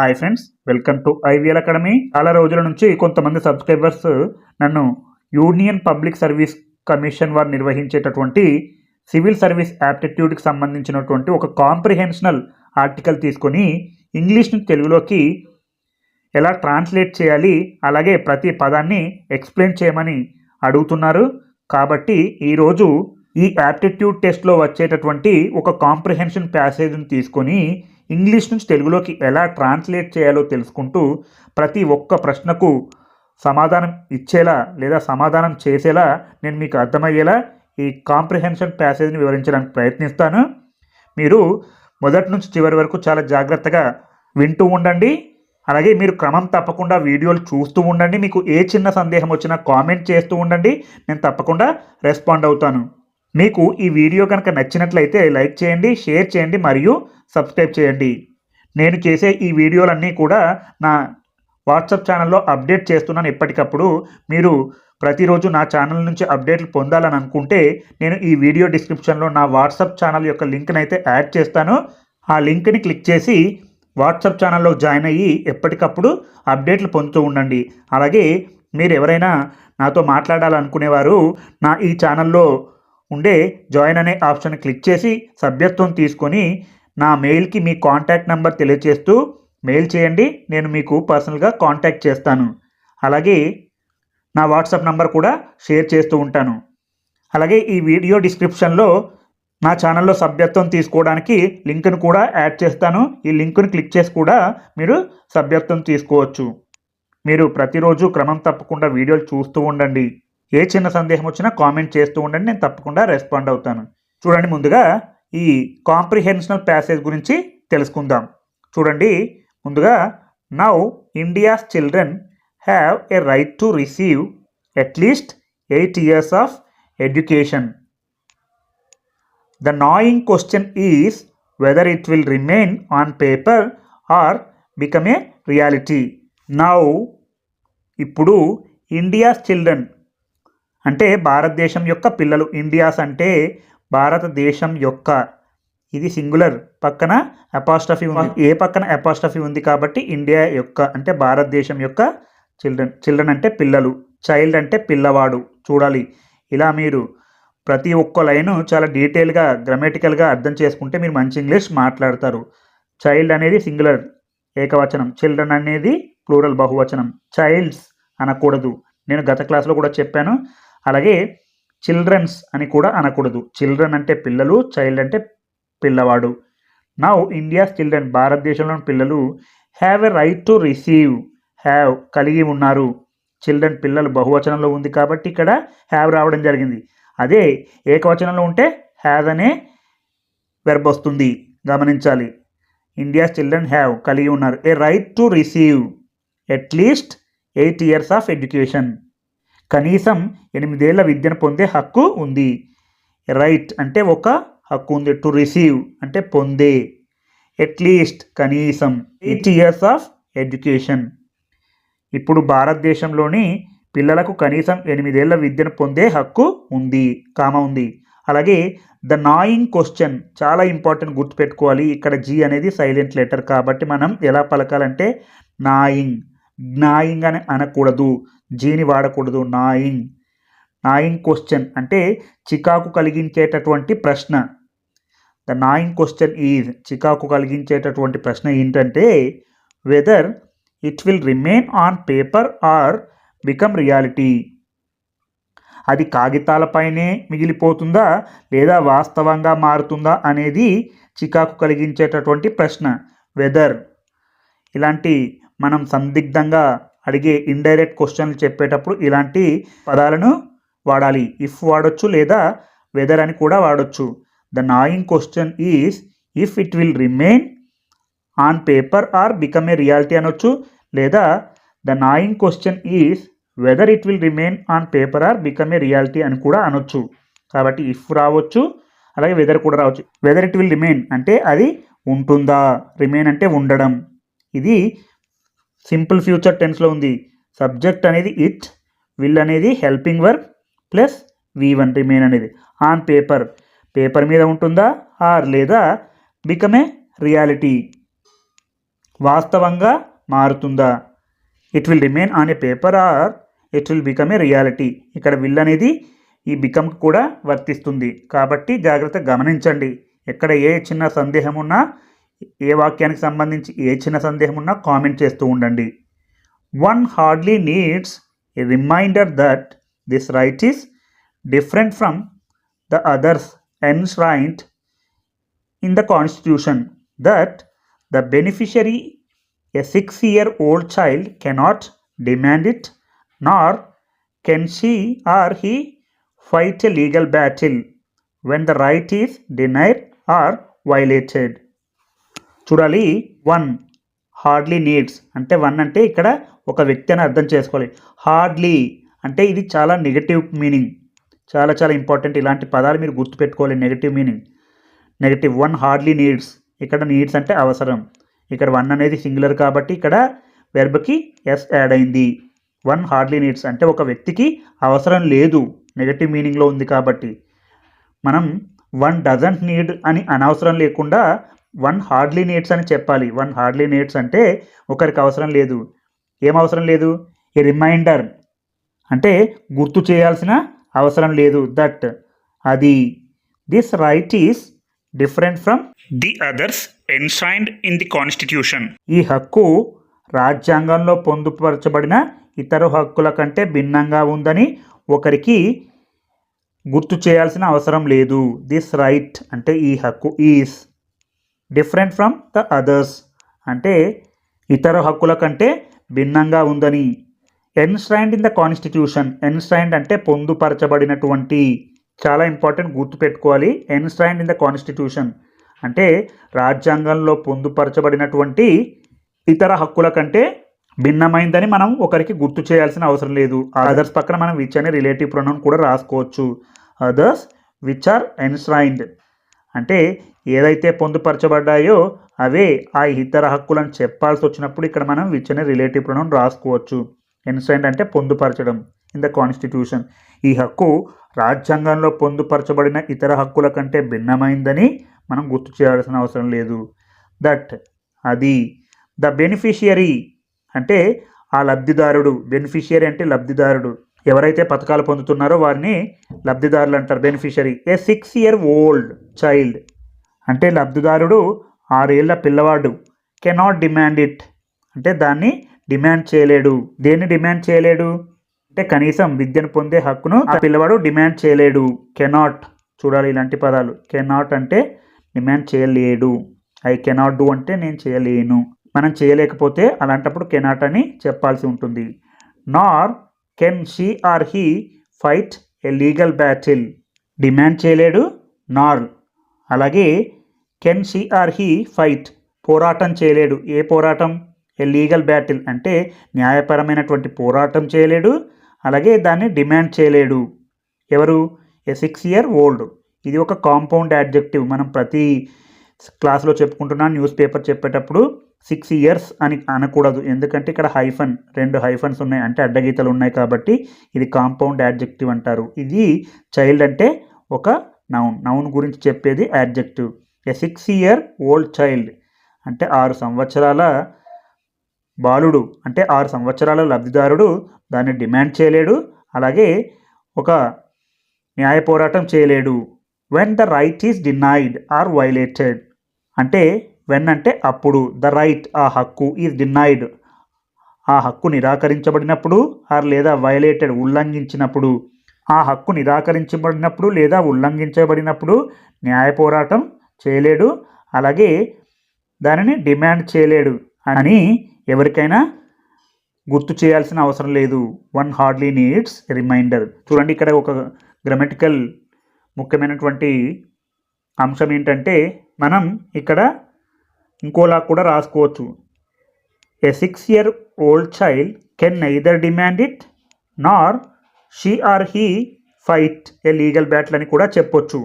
Hi friends welcome to IVL academy చాలా రోజుల నుంచి కొంతమంది సబ్స్క్రైబర్స్ నన్ను యూనియన్ పబ్లిక్ సర్వీస్ కమిషన్ వారు నిర్వహించేటటువంటి సివిల్ సర్వీస్ యాప్టిట్యూడ్కి సంబంధించినటువంటి ఒక కాంప్రిహెన్షనల్ ఆర్టికల్ తీసుకొని ఇంగ్లీష్ని తెలుగులోకి ఎలా ట్రాన్స్లేట్ చేయాలి అలాగే ప్రతి పదాన్ని ఎక్స్ప్లెయిన్ చేయమని అడుగుతున్నారు. కాబట్టి ఈరోజు ఈ యాప్టిట్యూడ్ టెస్ట్లో వచ్చేటటువంటి ఒక కాంప్రిహెన్షన్ ప్యాసేజ్ని తీసుకొని ఇంగ్లీష్ నుంచి తెలుగులోకి ఎలా ట్రాన్స్లేట్ చేయాలో తెలుసుకుంటూ ప్రతి ఒక్క ప్రశ్నకు సమాధానం ఇచ్చేలా లేదా సమాధానం చేసేలా నేను మీకు అర్థమయ్యేలా ఈ కాంప్రిహెన్షన్ ప్యాసేజ్ని వివరించడానికి ప్రయత్నిస్తాను. మీరు మొదటి నుంచి చివరి వరకు చాలా జాగ్రత్తగా వింటూ ఉండండి. అలాగే మీరు క్రమం తప్పకుండా వీడియోలు చూస్తూ ఉండండి. మీకు ఏ చిన్న సందేహం వచ్చినా కామెంట్ చేస్తూ ఉండండి. నేను తప్పకుండా రెస్పాండ్ అవుతాను. మీకు ఈ వీడియో కనుక నచ్చినట్లయితే లైక్ చేయండి షేర్ చేయండి మరియు సబ్స్క్రైబ్ చేయండి. నేను చేసే ఈ వీడియోలన్నీ కూడా నా వాట్సాప్ ఛానల్లో అప్డేట్ చేస్తున్నాను ఎప్పటికప్పుడు. మీరు ప్రతిరోజు నా ఛానల్ నుంచి అప్డేట్లు పొందాలని అనుకుంటే నేను ఈ వీడియో డిస్క్రిప్షన్లో నా వాట్సాప్ ఛానల్ యొక్క లింక్ని అయితే యాడ్ చేస్తాను. ఆ లింక్ని క్లిక్ చేసి వాట్సాప్ ఛానల్లో జాయిన్ అయ్యి ఎప్పటికప్పుడు అప్డేట్లు పొందుతూ ఉండండి. అలాగే మీరు ఎవరైనా నాతో మాట్లాడాలనుకునేవారు నా ఈ ఛానల్లో ఉండే జాయిన్ అనే ఆప్షన్ క్లిక్ చేసి సభ్యత్వం తీసుకొని నా మెయిల్కి మీ కాంటాక్ట్ నెంబర్ తెలియజేస్తూ మెయిల్ చేయండి. నేను మీకు పర్సనల్గా కాంటాక్ట్ చేస్తాను. అలాగే నా వాట్సాప్ నంబర్ కూడా షేర్ చేస్తూ ఉంటాను. అలాగే ఈ వీడియో డిస్క్రిప్షన్లో నా ఛానల్లో సభ్యత్వం తీసుకోవడానికి లింక్ను కూడా యాడ్ చేస్తాను. ఈ లింక్ను క్లిక్ చేసి కూడా మీరు సభ్యత్వం తీసుకోవచ్చు. మీరు ప్రతిరోజు క్రమం తప్పకుండా వీడియోలు చూస్తూ ఉండండి. ఏ చిన్న సందేహం వచ్చినా కామెంట్ చేస్తూ ఉండండి నేను తప్పకుండా రెస్పాండ్ అవుతాను. చూడండి ముందుగా ఈ కాంప్రిహెన్షనల్ ప్యాసేజ్ గురించి తెలుసుకుందాం. చూడండి ముందుగా now India's children have a right to receive at least eight years of education the నాయింగ్ question is whether it will remain on paper or become a reality now ఇప్పుడు ఇండియాస్ చిల్డ్రన్ అంటే భారతదేశం యొక్క పిల్లలు India's అంటే భారతదేశం యొక్క. ఇది singular. పక్కన అపాస్టఫీ ఉంది. ఏ పక్కన అపాస్టఫీ ఉంది కాబట్టి ఇండియా యొక్క అంటే భారతదేశం యొక్క చిల్డ్రన్ చిల్డ్రన్ అంటే పిల్లలు చైల్డ్ అంటే పిల్లవాడు. చూడాలి. ఇలా మీరు ప్రతి ఒక్క లైను చాలా డీటెయిల్గా గ్రామటికల్గా అర్థం చేసుకుంటే మీరు మంచి ఇంగ్లీష్ మాట్లాడతారు. చైల్డ్ అనేది సింగులర్ ఏకవచనం. చిల్డ్రన్ అనేది ప్లూరల్ బహువచనం. చైల్డ్స్ అనకూడదు. నేను గత క్లాస్లో కూడా చెప్పాను. అలాగే చిల్డ్రన్స్ అని కూడా అనకూడదు. చిల్డ్రన్ అంటే పిల్లలు చైల్డ్ అంటే పిల్లవాడు. నౌ ఇండియాస్ చిల్డ్రన్ భారతదేశంలోని పిల్లలు have a right to receive have కలిగి ఉన్నారు. చిల్డ్రన్ పిల్లలు బహువచనంలో ఉంది కాబట్టి ఇక్కడ హ్యావ్ రావడం జరిగింది. అదే ఏకవచనంలో ఉంటే హ్యావ్ అనే వెర్బ్ వస్తుంది. గమనించాలి. ఇండియాస్ చిల్డ్రన్ హ్యావ్ కలిగి ఉన్నారు. A right to receive at least eight years of education కనీసం ఎనిమిదేళ్ళ విద్యను పొందే హక్కు ఉంది. రైట్ అంటే ఒక హక్కు ఉంది. టు రిసీవ్ అంటే పొందే. అట్లీస్ట్ కనీసం ఎయిట్ ఇయర్స్ ఆఫ్ ఎడ్యుకేషన్. ఇప్పుడు భారతదేశంలోని పిల్లలకు కనీసం ఎనిమిదేళ్ళ విద్యను పొందే హక్కు ఉంది కామ ఉంది. అలాగే ద నాయింగ్ క్వశ్చన్ చాలా ఇంపార్టెంట్ గుర్తుపెట్టుకోవాలి. ఇక్కడ జీ అనేది సైలెంట్ లెటర్ కాబట్టి మనం ఎలా పలకాలంటే నాయింగ్. జ్ఞాయింగ్ అని అనకూడదు. జీని వాడకూడదు. నాయింగ్ నాయింగ్ క్వశ్చన్ అంటే చికాకు కలిగించేటటువంటి ప్రశ్న. ద నాయింగ్ క్వశ్చన్ ఈజ్ చికాకు కలిగించేటటువంటి ప్రశ్న ఏంటంటే whether it will remain on paper or become reality అది కాగితాలపైనే మిగిలిపోతుందా లేదా వాస్తవంగా మారుతుందా అనేది చికాకు కలిగించేటటువంటి ప్రశ్న. వెదర్ ఇలాంటి మనం సందిగ్ధంగా అడిగే ఇండైరెక్ట్ క్వశ్చన్లు చెప్పేటప్పుడు ఇలాంటి పదాలను వాడాలి. ఇఫ్ వాడొచ్చు లేదా వెదర్ అని కూడా వాడొచ్చు. The నాయింగ్ question is if it will remain on paper or become a reality అనొచ్చు లేదా the నాయింగ్ question is whether it will remain on paper or become a reality అని కూడా అనొచ్చు. కాబట్టి ఇఫ్ రావచ్చు అలాగే వెదర్ కూడా రావచ్చు. వెదర్ ఇట్ విల్ రిమైన్ అంటే అది ఉంటుందా? రిమైన్ అంటే ఉండడం. ఇది సింపుల్ ఫ్యూచర్ టెన్స్లో ఉంది. సబ్జెక్ట్ అనేది ఇట్ విల్ అనేది helping verb plus V one remain అనేది. ఆన్ పేపర్ పేపర్ మీద ఉంటుందా? ఆర్ లేదా? Become a reality. వాస్తవంగా మారుతుందా? It will remain on a paper or it will become a reality. ఇక్కడ విల్ అనేది ఈ బికమ్ కూడా వర్తిస్తుంది. కాబట్టి జాగ్రత్త గమనించండి. ఎక్కడ ఏ చిన్న సందేహం ఉన్నా ఏ వాక్యానికి సంబంధించి ఏ చిన్న సందేహం ఉన్నా కామెంట్ చేస్తూ ఉండండి. One hardly needs a reminder that this right is different from the others enshrined in the constitution that the beneficiary a six year old child cannot demand it nor can she or he fight a legal battle when the right is denied or violated చూడాలి. One. Hardly needs. అంటే one అంటే ఇక్కడ ఒక వ్యక్తి అని అర్థం చేసుకోవాలి. Hardly అంటే ఇది చాలా నెగటివ్ మీనింగ్. చాలా చాలా ఇంపార్టెంట్. ఇలాంటి పదాలు మీరు గుర్తుపెట్టుకోవాలి. Negative meaning. Negative. One hardly needs. ఇక్కడ నీడ్స్ అంటే అవసరం. ఇక్కడ వన్ అనేది సింగులర్ కాబట్టి ఇక్కడ వెర్బ్కి ఎస్ యాడ్ అయింది. One hardly needs. అంటే ఒక వ్యక్తికి అవసరం లేదు. నెగటివ్ మీనింగ్లో ఉంది కాబట్టి. మనం వన్ డజంట్ నీడ్ అని అనవసరం లేకుండా వన్ హార్డ్లీ నీడ్స్ అని చెప్పాలి. వన్ హార్డ్లీ నీడ్స్ అంటే ఒకరికి అవసరం లేదు. ఏం అవసరం లేదు? A reminder. అంటే గుర్తు చేయాల్సిన అవసరం లేదు దట్. అది this right is different from the others enshrined in the constitution. ఈ హక్కు రాజ్యాంగంలో పొందుపరచబడిన ఇతర హక్కుల కంటే భిన్నంగా ఉందని ఒకరికి గుర్తు చేయాల్సిన అవసరం లేదు. దిస్ రైట్ అంటే ఈ హక్కు is. Different from the others. అంటే ఇతర హక్కుల కంటే భిన్నంగా ఉందని. Enshrined in the constitution. Enshrined అంటే పొందుపరచబడినటువంటి. చాలా ఇంపార్టెంట్ గుర్తుపెట్టుకోవాలి ఎన్స్ట్రైండ్ ఇన్ ద కాన్స్టిట్యూషన్. అంటే రాజ్యాంగంలో పొందుపరచబడినటువంటి ఇతర హక్కుల కంటే భిన్నమైందని మనం ఒకరికి గుర్తు చేయాల్సిన అవసరం లేదు. అదర్స్ పక్కన మనం విచ్ అనే రిలేటివ్ ప్రొనౌన్ కూడా రాసుకోవచ్చు. అదర్స్ విచ్ ఆర్ ఎన్స్ట్రైండ్ అంటే ఏదైతే పొందుపరచబడ్డాయో అవే ఆ ఇతర హక్కులను చెప్పాల్సి వచ్చినప్పుడు ఇక్కడ మనం విచ్ అనే రిలేటివ్ ప్రొనౌన్ రాసుకోవచ్చు. ఎన్స్ట్రైండ్ అంటే పొందుపరచడం ఇన్ ద కాన్స్టిట్యూషన్ ఈ హక్కు రాజ్యాంగంలో పొందుపరచబడిన ఇతర హక్కుల కంటే భిన్నమైందని మనం గుర్తు చేయాల్సిన అవసరం లేదు. దట్ అది ద బెనిఫిషియరీ అంటే ఆ లబ్ధిదారుడు బెనిఫిషియరీ అంటే లబ్ధిదారుడు. ఎవరైతే పథకాలు పొందుతున్నారో వారిని లబ్ధిదారులు అంటారు beneficiary a six year old child అంటే లబ్ధిదారుడు ఆరేళ్ళ పిల్లవాడు. కెనాట్ డిమాండ్ ఇట్ అంటే దాన్ని డిమాండ్ చేయలేడు. దేన్ని డిమాండ్ చేయలేడు? అంటే కనీసం విద్యను పొందే హక్కును ఆ పిల్లవాడు డిమాండ్ చేయలేడు. కెనాట్ చూడాలి ఇలాంటి పదాలు. కెనాట్ అంటే డిమాండ్ చేయలేడు. ఐ కెనాట్ డూ అంటే నేను చేయలేను. మనం చేయలేకపోతే అలాంటప్పుడు కెనాట్ అని చెప్పాల్సి ఉంటుంది. Nor can she or he fight a legal battle? Demand చేయలేడు నార్ అలాగే can she or he fight? పోరాటం చేయలేడు. ఏ పోరాటం? A legal battle? అంటే న్యాయపరమైనటువంటి పోరాటం చేయలేడు. అలాగే దాన్ని డిమాండ్ చేయలేడు. ఎవరు? A six year old. ఇది ఒక కాంపౌండ్ యాడ్జెక్టివ్ మనం ప్రతి క్లాస్లో చెప్పుకుంటున్నాం న్యూస్ పేపర్ చెప్పేటప్పుడు సిక్స్ ఇయర్స్ అని అనకూడదు. ఎందుకంటే ఇక్కడ హైఫన్ రెండు హైఫన్స్ ఉన్నాయి. అంటే అడ్డగీతలు ఉన్నాయి కాబట్టి ఇది కాంపౌండ్ యాడ్జెక్టివ్ అంటారు. ఇది చైల్డ్ అంటే ఒక నౌన్. నౌన్ గురించి చెప్పేది adjective. A six year old child అంటే ఆరు సంవత్సరాల బాలుడు అంటే ఆరు సంవత్సరాల లబ్ధిదారుడు దాన్ని డిమాండ్ చేయలేడు. అలాగే ఒక న్యాయ పోరాటం చేయలేడు. When the right is denied or violated అంటే వెన్ అంటే అప్పుడు ద రైట్ ఆ హక్కు ఈజ్ డినైడ్ ఆ హక్కు నిరాకరించబడినప్పుడు ఆర్ లేదా వైలేటెడ్ ఉల్లంఘించినప్పుడు ఆ హక్కు నిరాకరించబడినప్పుడు లేదా ఉల్లంఘించబడినప్పుడు న్యాయ పోరాటం చేయలేడు అలాగే దానిని డిమాండ్ చేయలేడు అని ఎవరికైనా గుర్తు చేయాల్సిన అవసరం లేదు. వన్ హార్డ్లీ నీడ్స్ రిమైండర్ చూడండి ఇక్కడ ఒక గ్రామటికల్ ముఖ్యమైనటువంటి అంశం ఏంటంటే మనం ఇక్కడ ఇంకోలా కూడా రాసుకోవచ్చు. A six year old child can neither demand it nor she or he fight a legal battle అని కూడా చెప్పొచ్చు.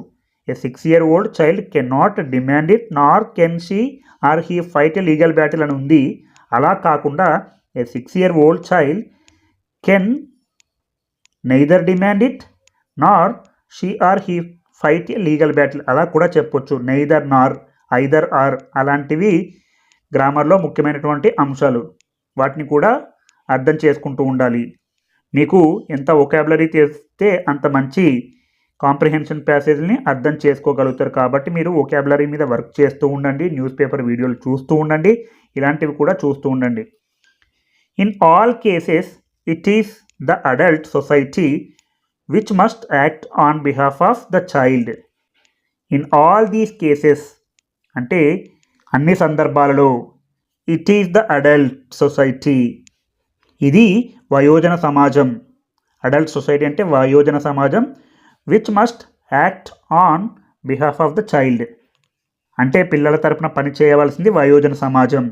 A six year old child can not demand it nor can she or he fight a legal battle అని ఉంది. అలా కాకుండా a six year old child can neither demand it nor she or he fight a legal battle అలా కూడా చెప్పొచ్చు. Neither Nar either are అలాంటివి గ్రామర్లో ముఖ్యమైనటువంటి అంశాలు. వాటిని కూడా అర్థం చేసుకుంటూ ఉండాలి. మీకు ఎంత ఒకాబులరీ తెస్తే అంత మంచి కాంప్రిహెన్షన్ ప్యాసేజ్ని అర్థం చేసుకోగలుగుతారు. కాబట్టి మీరు ఒకాబులరీ మీద వర్క్ చేస్తూ ఉండండి న్యూస్ పేపర్ వీడియోలు చూస్తూ ఉండండి ఇలాంటివి కూడా చూస్తూ ఉండండి. In all cases it is the adult society which must act on behalf of the child in all these cases అంటే అన్ని సందర్భాలలో it is the adult society ఇది వయోజన సమాజం. అడల్ట్ సొసైటీ అంటే వయోజన సమాజం which must act on behalf of the child అంటే పిల్లల తరపున పని చేయవలసింది వయోజన సమాజం.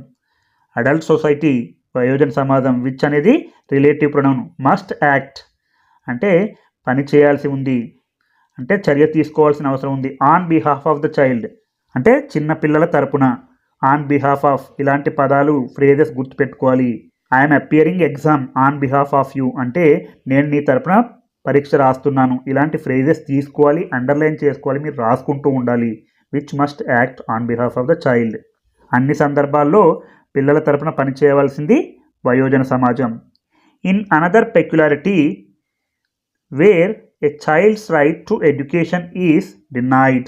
అడల్ట్ సొసైటీ వయోజన సమాజం విచ్ అనేది రిలేటివ్ ప్రొనౌన్ మస్ట్ యాక్ట్ అంటే పని చేయాల్సి ఉంది. అంటే చర్య తీసుకోవాల్సిన అవసరం ఉంది. On behalf of the child అంటే చిన్న పిల్లల తరపున. ఆన్ బిహాఫ్ ఆఫ్ ఇలాంటి పదాలు ఫ్రేజెస్ గుర్తుపెట్టుకోవాలి. I'm appearing exam on behalf of you అంటే నేను నీ తరపున పరీక్ష రాస్తున్నాను. ఇలాంటి ఫ్రేజెస్ తీసుకోవాలి అండర్లైన్ చేసుకోవాలి మీరు రాసుకుంటూ ఉండాలి. Which must act on behalf of the child అన్ని సందర్భాల్లో పిల్లల తరపున పనిచేయవలసింది వయోజన సమాజం. In another peculiarity where a child's right to education is denied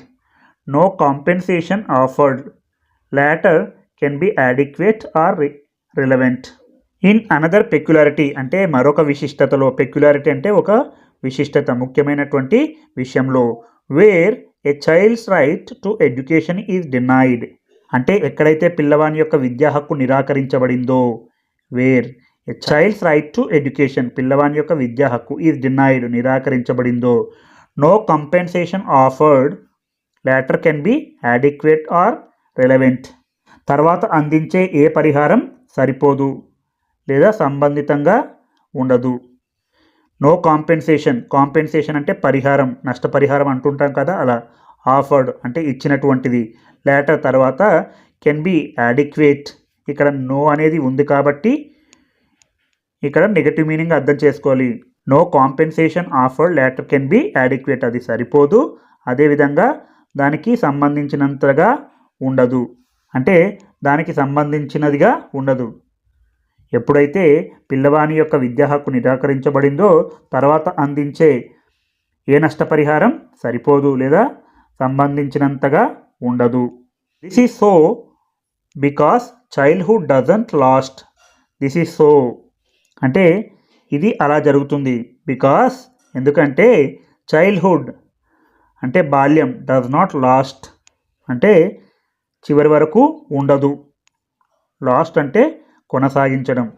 no compensation offered later can be adequate or relevant in another peculiarity అంటే మరొక విశిష్టతలో పెక్యులారిటీ అంటే ఒక విశిష్టత ముఖ్యమైనటువంటి విషయంలో where a child's right to education is denied అంటే ఎక్కడైతే పిల్లవాని యొక్క విద్యా హక్కు నిరాకరించబడిందో where a child's right to education పిల్లవాని యొక్క విద్యా హక్కు is denied నిరాకరించబడిందో no compensation offered later can be adequate or relevant తర్వాత అందించే ఏ పరిహారం సరిపోదు లేదా సంబంధితంగా ఉండదు. నో కాంపెన్సేషన్ కాంపెన్సేషన్ అంటే పరిహారం నష్టపరిహారం అంటుంటాం కదా అలా ఆఫర్డ్ అంటే ఇచ్చినటువంటిది. లేటర్ తర్వాత కెన్ బి యాడిక్వేట్ ఇక్కడ నో అనేది ఉంది కాబట్టి ఇక్కడ నెగటివ్ మీనింగ్ అర్థం చేసుకోవాలి. No compensation offer later can be adequate అది సరిపోదు. అదేవిధంగా దానికి సంబంధించినంతగా ఉండదు. అంటే దానికి సంబంధించినదిగా ఉండదు. ఎప్పుడైతే పిల్లవాని యొక్క విద్యా హక్కు నిరాకరించబడిందో తర్వాత అందించే ఏ నష్టపరిహారం సరిపోదు లేదా సంబంధించినంతగా ఉండదు. This is so because childhood doesn't last this is so అంటే ఇది అలా జరుగుతుంది. బికాస్ ఎందుకంటే చైల్డ్హుడ్ అంటే బాల్యం డస్ నాట్ లాస్ట్ అంటే చివరి వరకు ఉండదు. లాస్ట్ అంటే కొనసాగించడం.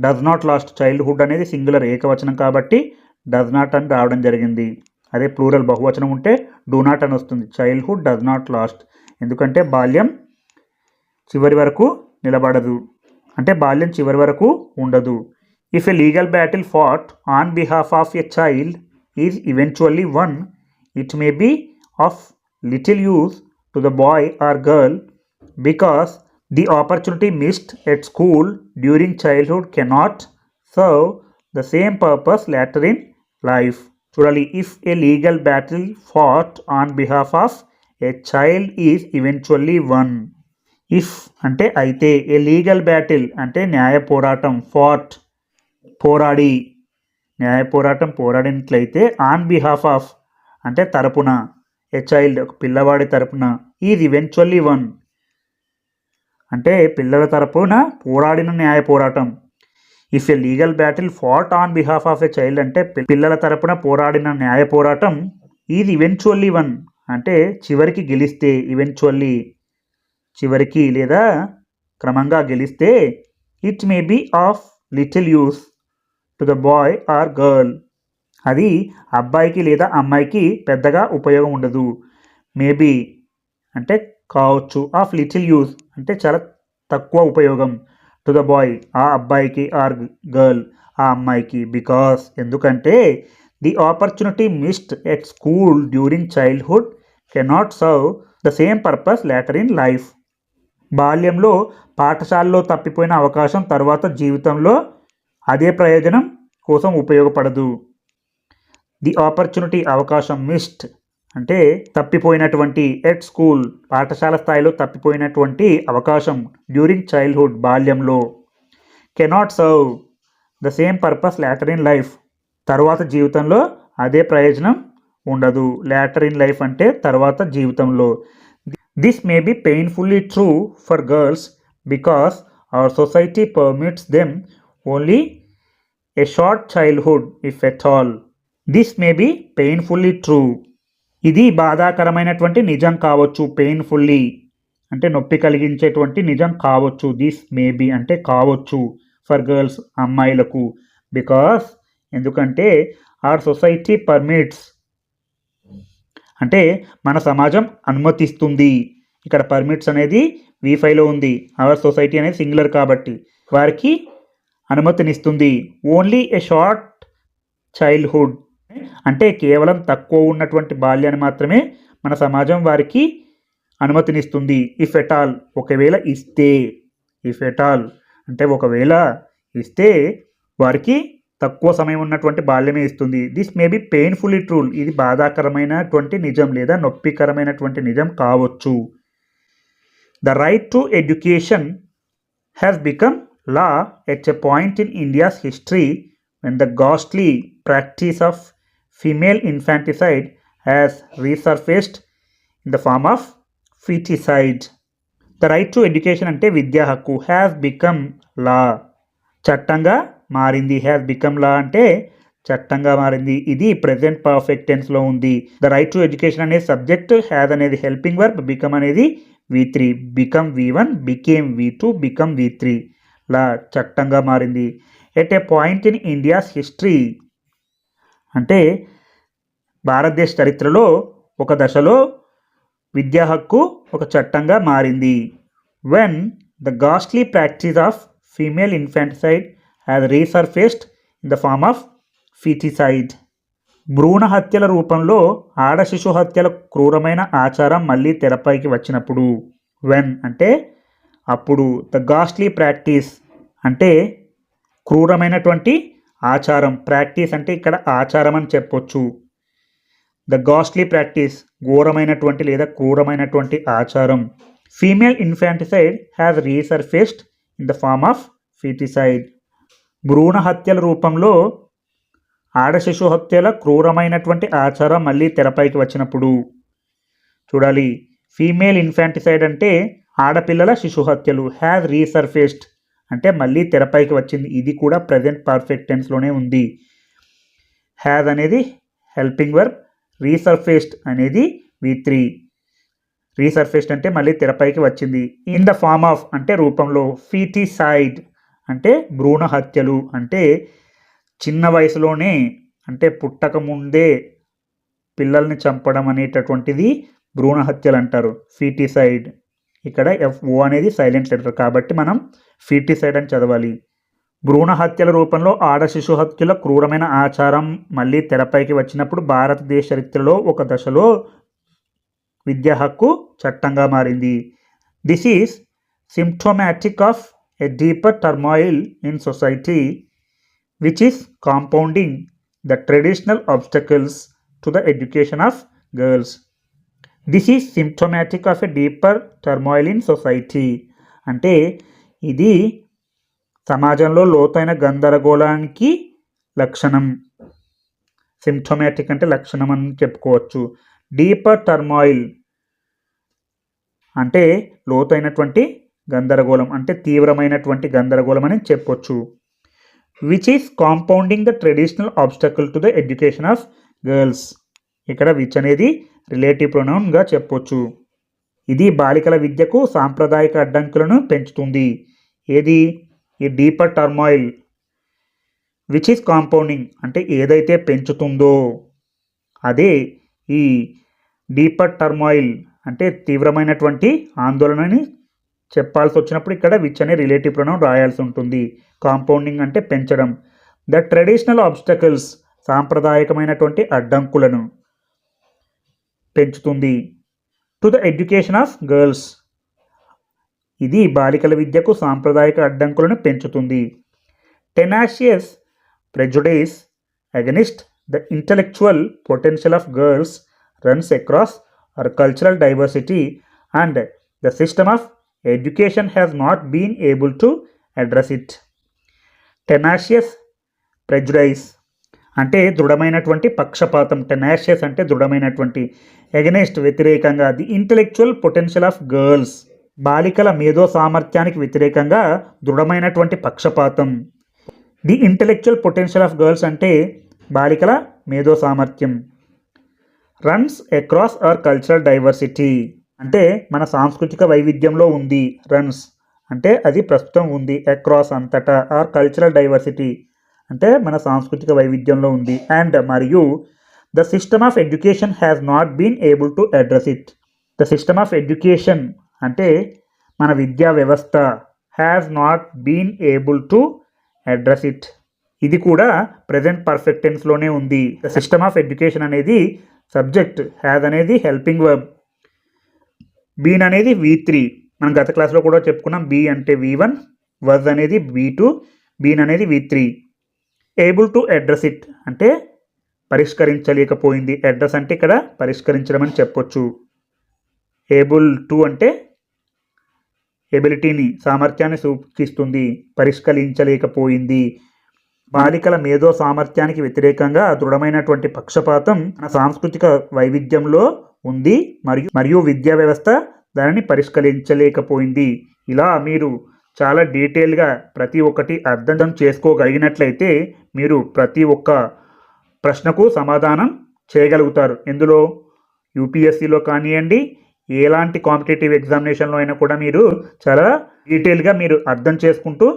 డస్ నాట్ లాస్ట్ చైల్డ్హుడ్ అనేది సింగులర్ ఏకవచనం కాబట్టి డస్ నాట్ అని రావడం జరిగింది. అదే ప్లూరల్ బహువచనం ఉంటే డూ నాట్ అని వస్తుంది. చైల్డ్హుడ్ డస్ నాట్ లాస్ట్ ఎందుకంటే బాల్యం చివరి వరకు నిలబడదు. అంటే బాల్యం చివరి వరకు ఉండదు. If a legal battle fought on behalf of a child is eventually won it may be of little use to the boy or girl because the opportunity missed at school during childhood cannot serve the same purpose later in life చూడాలి if a legal battle fought on behalf of a child is eventually won if అంటే అయితే ఏ legal battle అంటే న్యాయ పోరాటం fat పోరాడి న్యాయ పోరాటం పోరాడినట్లయితే on behalf of అంటే తరపున ఏ చైల్డ్ ఒక పిల్లవాడి తరపున ఈజ్ ఈవెన్చువల్లీ వన్ అంటే పిల్లల తరపున పోరాడిన న్యాయ పోరాటం. If a legal battle fought on behalf of a child అంటే పిల్లల తరపున పోరాడిన న్యాయ పోరాటం ఈజ్ ఈవెన్చువల్లీ వన్ అంటే చివరికి గెలిస్తే ఈవెన్చువల్లీ చివరికి లేదా క్రమంగా గెలిస్తే it may be of little use to the boy or girl అది అబ్బాయికి లేదా అమ్మాయికి పెద్దగా ఉపయోగం ఉండదు. మేబీ అంటే కావచ్చు. ఆఫ్ లిటిల్ యూస్ అంటే చాలా తక్కువ ఉపయోగం. టు ద బాయ్ ఆ అబ్బాయికి ఆర్ గర్ల్ ఆ అమ్మాయికి. బికాస్ ఎందుకంటే the opportunity missed at school during childhood cannot serve the same purpose later in life. బాల్యంలో పాఠశాలలో తప్పిపోయిన అవకాశం తర్వాత జీవితంలో అదే ప్రయోజనం కోసం ఉపయోగపడదు. ది ఆపర్చునిటీ అవకాశం మిస్డ్ అంటే తప్పిపోయినటువంటి ఎట్ స్కూల్ పాఠశాల స్థాయిలో తప్పిపోయినటువంటి అవకాశం డ్యూరింగ్ చైల్డ్హుడ్ బాల్యంలో. Cannot serve the same purpose later in life. తర్వాత జీవితంలో అదే ప్రయోజనం ఉండదు. లాటర్ ఇన్ లైఫ్ అంటే తర్వాత జీవితంలో. This may be painfully true for girls because our society permits them only a short childhood if at all. This may be painfully true ఇది బాధాకరమైనటువంటి నిజం కావచ్చు పెయిన్ఫుల్లీ అంటే నొప్పి కలిగించేటువంటి నిజం కావచ్చు. దిస్ మే బి అంటే కావచ్చు ఫర్ గర్ల్స్ అమ్మాయిలకు. బికాస్ ఎందుకంటే ఆర్ సొసైటీ పర్మిట్స్ అంటే మన సమాజం అనుమతిస్తుంది. ఇక్కడ పర్మిట్స్ అనేది వీఫైలో ఉంది. అవర్ సొసైటీ అనేది సింగులర్ కాబట్టి వారికి అనుమతినిస్తుంది. ఓన్లీ ఏ షార్ట్ చైల్డ్హుడ్ అంటే కేవలం తక్కువ ఉన్నటువంటి బాల్యాన్ని మాత్రమే మన సమాజం వారికి అనుమతినిస్తుంది. ఇఫ్ ఎట్ ఆల్ ఒకవేళ ఇస్తే ఇఫ్ ఎట్ ఆల్ అంటే ఒకవేళ ఇస్తే వారికి తక్కువ సమయం ఉన్నటువంటి బాల్యమే ఇస్తుంది. This may be painfully truth ఇది బాధాకరమైనటువంటి నిజం లేదా నొప్పికరమైనటువంటి నిజం కావచ్చు. The right to education has become law at a point in India's history and the ghastly practice of female infanticide has resurfaced in the form of feticide. The right to education అంటే విద్యా హక్కు has become లా చట్టంగా మారింది has become లా అంటే చట్టంగా మారింది ఇది present perfect టెన్స్లో ఉంది ద రైట్ టు ఎడ్యుకేషన్ అనే సబ్జెక్ట్ హ్యాస్ అనేది హెల్పింగ్ వర్బ్ బికమ్ అనేది V three become V one became V two become V three law చట్టంగా మారింది at a point in India's history అంటే భారతదేశ చరిత్రలో ఒక దశలో విద్యా హక్కు ఒక చట్టంగా మారింది. When the ghastly practice of female infanticide has resurfaced in the form of feticide భ్రూణ హత్యల రూపంలో ఆడ శిశు హత్యల క్రూరమైన ఆచారం మళ్ళీ తెరపైకి వచ్చినప్పుడు వెన్ అంటే అప్పుడు ద గాస్ట్లీ ప్రాక్టీస్ అంటే క్రూరమైనటువంటి ఆచారం ప్రాక్టీస్ అంటే ఇక్కడ ఆచారం అని చెప్పొచ్చు. ద గాస్ట్లీ ప్రాక్టీస్ ఘోరమైనటువంటి లేదా క్రూరమైనటువంటి ఆచారం. Female infanticide has resurfaced in the form of feticide. భ్రూణ హత్యల రూపంలో ఆడ శిశు హత్యల క్రూరమైనటువంటి ఆచారం మళ్ళీ తెరపైకి వచ్చినప్పుడు. చూడాలి. ఫీమేల్ ఇన్ఫాంటిసైడ్ అంటే ఆడపిల్లల శిశు హత్యలు హ్యాజ్ రీసర్ఫేస్డ్ అంటే మళ్ళీ తెరపైకి వచ్చింది. ఇది కూడా ప్రజెంట్ పర్ఫెక్ట్ టెన్స్లోనే ఉంది. హ్యాజ్ అనేది హెల్పింగ్ వర్బ్. రీసర్ఫేస్డ్ అనేది వి త్రీ రీసర్ఫేస్డ్ అంటే మళ్ళీ తెరపైకి వచ్చింది. ఇన్ ద ఫార్మ్ ఆఫ్ అంటే రూపంలో ఫీటిసైడ్ అంటే భ్రూణ హత్యలు అంటే చిన్న వయసులోనే అంటే పుట్టక ముందే పిల్లల్ని చంపడం అనేటటువంటిది భ్రూణ హత్యలు అంటారు. ఫీటిసైడ్. ఇక్కడ ఎఫ్ఓ అనేది సైలెంట్ లెటర్ కాబట్టి మనం ఫీటిసైడ్ అని చదవాలి. భ్రూణ హత్యల రూపంలో ఆడ శిశు హత్యల క్రూరమైన ఆచారం మళ్ళీ తెరపైకి వచ్చినప్పుడు భారతదేశ చరిత్రలో ఒక దశలో విద్యా హక్కు చట్టంగా మారింది. This is symptomatic of a deeper turmoil in society which is compounding the traditional obstacles to the education of girls this is symptomatic of a deeper turmoil in society అంటే ఇది సమాజంలో లోతైన గందరగోళానికి లక్షణం. సిమ్టోమాటిక్ అంటే లక్షణం అని చెప్పుకోవచ్చు. డీపర్ టర్మాయిల్ అంటే లోతైనటువంటి గందరగోళం అంటే తీవ్రమైనటువంటి గందరగోళం అని చెప్పొచ్చు. Which is compounding the traditional obstacle to the education of girls ఇక్కడ విచ్ అనేది రిలేటివ్ ప్రొనౌన్గా చెప్పొచ్చు. ఇది బాలికల విద్యకు సాంప్రదాయక అడ్డంకులను పెంచుతుంది. ఏది? ఈ deeper turmoil which is compounding అంటే ఏదైతే పెంచుతుందో అదే ఈ డీపర్ టర్మాయిల్ అంటే తీవ్రమైనటువంటి ఆందోళనని చెప్పాల్సి వచ్చినప్పుడు ఇక్కడ విచ్ అనే రిలేటివ్ ప్రొనౌన్ రాయాల్సి ఉంటుంది. కాంపౌండింగ్ అంటే పెంచడం. ద ట్రెడిషనల్ ఆబ్స్టకల్స్ సాంప్రదాయకమైనటువంటి అడ్డంకులను పెంచుతుంది. To the education of girls ఇది బాలికల విద్యకు సాంప్రదాయక అడ్డంకులను పెంచుతుంది. Tenacious prejudice against the intellectual potential of girls runs across our cultural diversity and the system of education has not been able to address it tenacious prejudice అంటే దృఢమైనటువంటి పక్షపాతం. Tenacious అంటే దృఢమైనటువంటి. ఎగనెస్ట్ వ్యతిరేకంగా. The intellectual potential of girls బాలికల మేధో సామర్థ్యానికి వ్యతిరేకంగా దృఢమైనటువంటి పక్షపాతం. The intellectual potential of girls అంటే బాలికల మేధో సామర్థ్యం runs across our cultural diversity. అంటే మన సాంస్కృతిక వైవిధ్యంలో ఉంది రన్స్. అంటే అది ప్రస్తుతం ఉంది అక్రాస్ అంతటా ఆర్ కల్చరల్ డైవర్సిటీ. అంటే మన సాంస్కృతిక వైవిధ్యంలో ఉంది. అండ్ మరియు the system of education has not been able to address it. The system of education అంటే మన విద్యా వ్యవస్థ has not been able to address it ఇది కూడా ప్రజెంట్ పర్ఫెక్ట్ టెన్స్లోనే ఉంది. ద సిస్టమ్ ఆఫ్ ఎడ్యుకేషన్ అనేది సబ్జెక్ట్ హ్యాజ్ అనేది హెల్పింగ్ వర్బ్ బీన్ అనేది వి త్రీ మనం గత క్లాస్లో కూడా చెప్పుకున్నాం బీ అంటే వి వన్ వజ్ అనేది వి టూ బీన్ అనేది V three able to address it అంటే పరిష్కరించలేకపోయింది. అడ్రస్ అంటే ఇక్కడ పరిష్కరించడం అని చెప్పొచ్చు. ఏబుల్ టు అంటే ఎబిలిటీని సామర్థ్యాన్ని సూచిస్తుంది పరిష్కరించలేకపోయింది. బాలికల మేధో సామర్థ్యానికి వ్యతిరేకంగా దృఢమైనటువంటి పక్షపాతం మన సాంస్కృతిక వైవిధ్యంలో ఉంది మరియు మరియు విద్యా వ్యవస్థ దానిని పరిష్కరించలేకపోయింది. ఇలా మీరు చాలా డీటెయిల్గా ప్రతి ఒక్కటి అర్థం చేసుకోగలిగినట్లయితే మీరు ప్రతి ఒక్క ప్రశ్నకు సమాధానం చేయగలుగుతారు. ఎందులో యూపీఎస్సిలో కానివ్వండి ఎలాంటి కాంపిటేటివ్ ఎగ్జామినేషన్లో అయినా కూడా మీరు చాలా డీటెయిల్గా మీరు అర్థం చేసుకుంటూ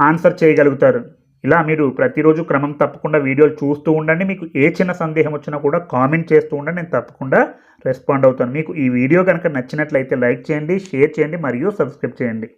ఆన్సర్ చేయగలుగుతారు. ఇలా మీరు ప్రతిరోజు క్రమం తప్పకుండా వీడియోలు చూస్తూ ఉండండి. మీకు ఏ చిన్న సందేహం వచ్చినా కూడా కామెంట్ చేస్తూ ఉండండి. నేను తప్పకుండా రెస్పాండ్ అవుతాను. మీకు ఈ వీడియో కనుక నచ్చినట్లయితే లైక్ చేయండి షేర్ చేయండి మరియు సబ్స్క్రైబ్ చేయండి.